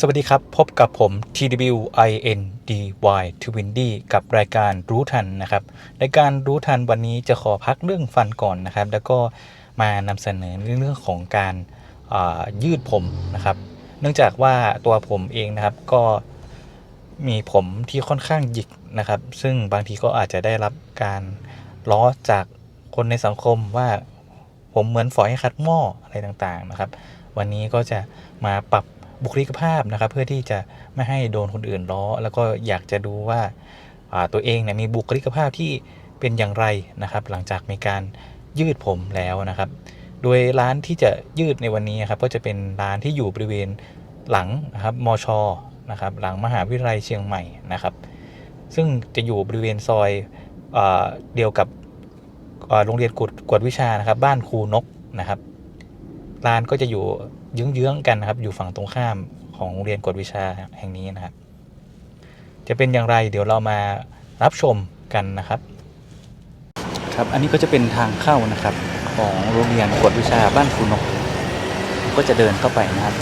สวัสดีครับ พบกับผม TWINDY Twindy กับรายการรู้ทันนะครับรายการรู้ทันวันนี้จะขอพักเรื่องฟันก่อนนะครับ แล้วก็มานำเสนอเรื่องของการยืดผมนะครับ เนื่องจากว่าตัวผมเองนะครับก็มีผมที่ค่อนข้างหยิกนะครับ ซึ่งบางทีก็อาจจะได้รับการล้อจากคนในสังคมว่าผมเหมือนฝอยขัดหม้ออะไรต่างๆนะครับ วันนี้ก็จะมาปรับ บุคลิกภาพนะครับ เพื่อที่จะไม่ให้โดนคนอื่นล้อ แล้วก็อยากจะดูว่าตัวเองเนี่ยมีบุคลิกภาพที่เป็นอย่างไรนะครับ หลังจากมีการยืดผมแล้วนะครับ โดยร้านที่จะยืดในวันนี้ครับก็จะเป็นร้านที่อยู่บริเวณหลังนะครับมชนะครับหลังมหาวิทยาลัยเชียงใหม่นะครับ ซึ่งจะอยู่บริเวณซอยเอเดียวกับโรงเรียนกวดกวดวิชานะครับ บ้านครูนกนะครับร้านก็จะอยู่ เยื้องๆกันนะครับ อยู่ฝั่งตรงข้ามของโรงเรียนกวดวิชาแห่งนี้นะครับ จะเป็นอย่างไรเดี๋ยวเรามารับชมกันนะครับ ครับอันนี้ก็จะเป็นทางเข้านะครับของโรงเรียนกวดวิชาบ้านครูนกก็จะเดินเข้าไปนะครับ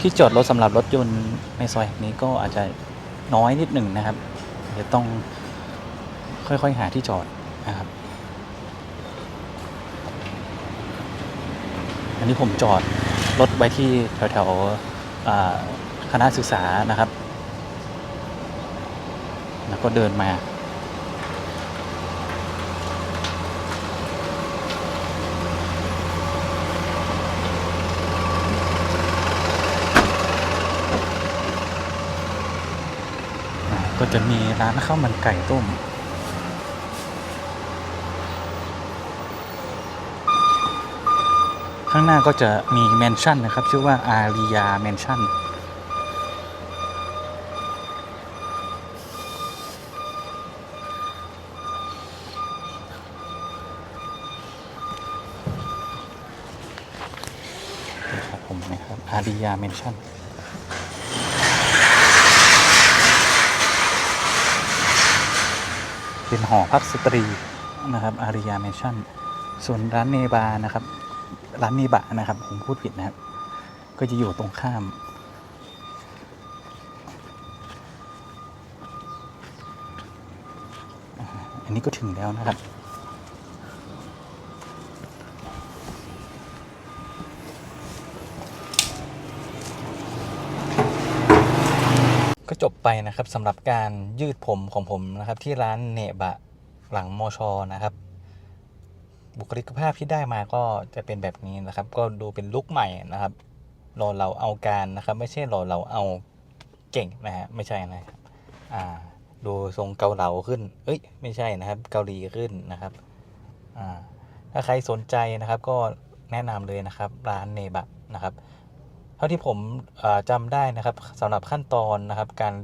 ที่จอดรถสำหรับรถยนต์ในซอยนี้ก็อาจจะน้อยนิดหนึ่งนะครับเดี๋ยวต้อง ค่อยๆ หาที่จอดนะครับ อันนี้ผมจอดรถไว้ที่แถวๆคณะศึกษานะครับ แล้วก็เดินมาก็จะมีร้านข้าวมันไก่ต้ม ข้างหน้าก็จะมีแมนชั่นนะครับ ชื่อว่าอาริยาแมนชั่นครับผมนะครับอาริยาแมนชั่นเป็นหอพักสตรีนะครับอาริยาแมนชั่น ส่วนร้านเนบานะครับ ร้านเนบะนะครับ ผมพูดผิดนะครับ ก็จะอยู่ตรงข้าม อันนี้ก็ถึงแล้วนะครับ ก็จบไปนะครับสำหรับการยืดผมของผมนะครับ ที่ร้านเนบะหลังมอชอนะครับ บุคลิกภาพที่ได้มาก็จะเป็นแบบนี้นะครับ ก็ดูเป็นลุคใหม่นะครับรอเราเอาการนะครับ ไม่ใช่รอเราเอาเก่งนะฮะไม่ใช่นะครับอ่าดูทรงเกาเหลาขึ้น เอ้ย ไม่ใช่นะครับ เกาหลีขึ้นนะครับอ่าถ้าใครสนใจนะครับก็แนะนำเลยนะครับร้านเนบะนะครับ เท่าที่ผมเอ่อจำได้นะครับสำหรับขั้นตอนนะครับการ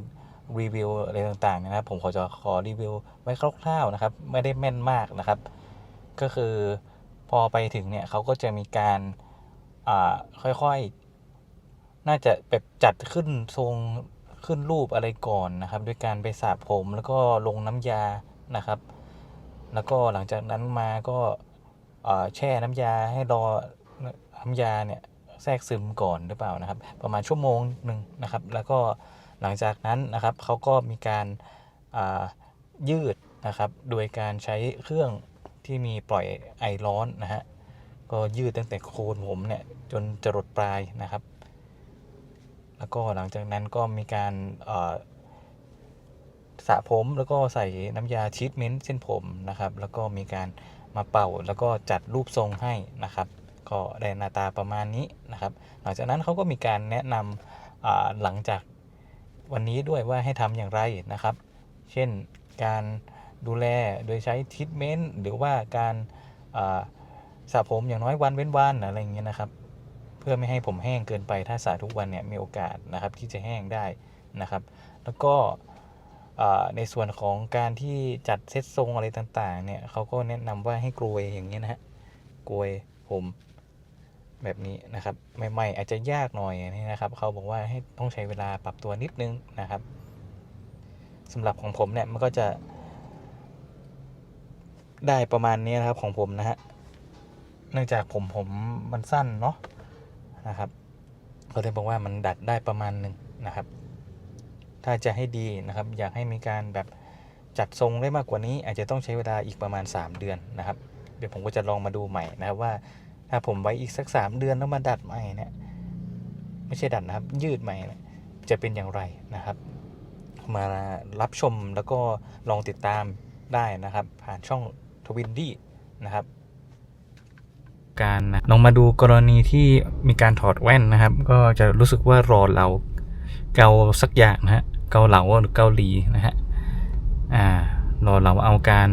รีวิวอะไรต่างๆนะครับ ผมขอจะขอรีวิวไว้คร่าวๆนะครับ ไม่ได้แม่นมากนะครับ ก็คือพอไปถึงเนี่ยเขาก็จะมีการค่อยๆ น่าจะแบบจัดขึ้นทรงขึ้นรูปอะไรก่อนนะครับ ด้วยการไปสระผมแล้วก็ลงน้ำยานะครับ แล้วก็หลังจากนั้นมาก็แช่น้ำยาให้รอน้ำยาเนี่ยแทรกซึมก่อนหรือเปล่านะครับ ประมาณชั่วโมงหนึ่งนะครับ แล้วก็หลังจากนั้นนะครับเขาก็มีการายืดนะครับ โดยการใช้เครื่อง ที่มีปล่อยไอร้อนนะฮะก็ยืดตั้งแต่โคนผมเนี่ยจนจรดปลายนะครับ แล้วก็หลังจากนั้นก็มีการสระผมแล้วก็ใส่น้ำยาชีทเมนต์เส้นผมนะครับ แล้วก็มีการมาเป่าแล้วก็จัดรูปทรงให้นะครับ ก็ได้หน้าตาประมาณนี้นะครับ หลังจากนั้นเขาก็มีการแนะนำหลังจากวันนี้ด้วยว่าให้ทำอย่างไรนะครับ เช่นการ ดูแลโดยใช้ทรีทเมนต์หรือว่าการสระผมอย่างน้อยวันเว้นวันอะไรอย่างเงี้ยนะครับ เพื่อไม่ให้ผมแห้งเกินไปถ้าสระทุกวันเนี่ยมีโอกาสนะครับที่จะแห้งได้นะครับ แล้วก็ในส่วนของการที่จัดเซตทรงอะไรต่างๆเนี่ยเขาก็แนะนำว่าให้กลวยอย่างนี้ยนะฮะกลวยผมแบบนี้นะครับใหม่ๆอาจจะยากหน่อยนี่นะครับเขาบอกว่าให้ต้องใช้เวลาปรับตัวนิดนึงนะครับสำหรับของผมเนี่ยมันก็จะ ได้ประมาณนี้นะครับของผมนะฮะ เนื่องจากผมผมมันสั้นเนาะนะครับก็เลยบอกว่ามันดัดได้ประมาณหนึ่งนะครับ ถ้าจะให้ดีนะครับ อยากให้มีการแบบจัดทรงได้มากกว่านี้ อาจจะต้องใช้เวลาอีกประมาณ 3 เดือนนะครับ เดี๋ยวผมก็จะลองมาดูใหม่นะครับว่า ถ้าผมไว้อีกสัก 3 เดือนแล้วมาดัดใหม่เนี่ยไม่ใช่ดัดนะครับ ยืดใหม่นี่จะเป็นอย่างไรนะครับ มารับชมแล้วก็ลองติดตามได้นะครับ ผ่านช่อง ทวินดี้นะครับการนะลองมาดูกรณีที่มีการถอดแว่นนะครับ ก็จะรู้สึกว่ารอเราเกาสักอย่างนะฮะเกาเหลาหรือเกาหลีนะฮะอ่ารอเราเอาการ